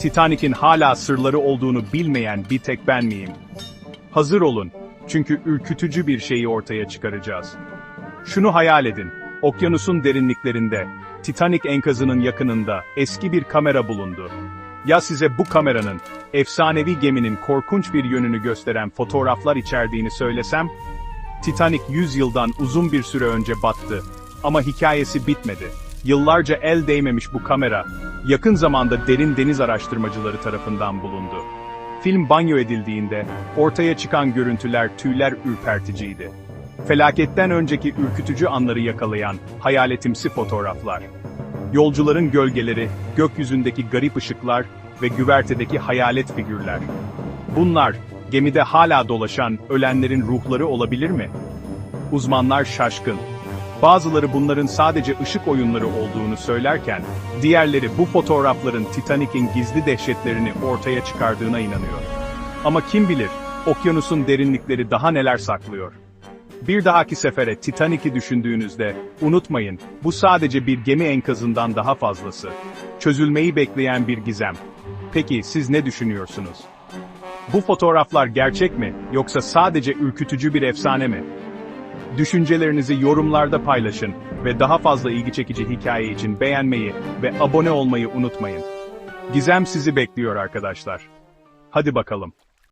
Titanic'in hala sırları olduğunu bilmeyen bir tek ben miyim? Hazır olun, çünkü ürkütücü bir şeyi ortaya çıkaracağız. Şunu hayal edin, okyanusun derinliklerinde, Titanic enkazının yakınında eski bir kamera bulundu. Ya size bu kameranın, efsanevi geminin korkunç bir yönünü gösteren fotoğraflar içerdiğini söylesem? Titanic 100 yıldan uzun bir süre önce battı. Ama hikayesi bitmedi. Yıllarca el değmemiş bu kamera, yakın zamanda derin deniz araştırmacıları tarafından bulundu. Film banyo edildiğinde, ortaya çıkan görüntüler tüyler ürperticiydi. Felaketten önceki ürkütücü anları yakalayan, hayaletimsi fotoğraflar. Yolcuların gölgeleri, gökyüzündeki garip ışıklar ve güvertedeki hayalet figürler. Bunlar, gemide hala dolaşan ölenlerin ruhları olabilir mi? Uzmanlar şaşkın. Bazıları bunların sadece ışık oyunları olduğunu söylerken, diğerleri bu fotoğrafların Titanic'in gizli dehşetlerini ortaya çıkardığına inanıyor. Ama kim bilir, okyanusun derinlikleri daha neler saklıyor. Bir dahaki sefere Titanic'i düşündüğünüzde, unutmayın, bu sadece bir gemi enkazından daha fazlası. Çözülmeyi bekleyen bir gizem. Peki siz ne düşünüyorsunuz? Bu fotoğraflar gerçek mi, yoksa sadece ürkütücü bir efsane mi? Düşüncelerinizi yorumlarda paylaşın ve daha fazla ilgi çekici hikaye için beğenmeyi ve abone olmayı unutmayın. Gizem sizi bekliyor arkadaşlar. Hadi bakalım.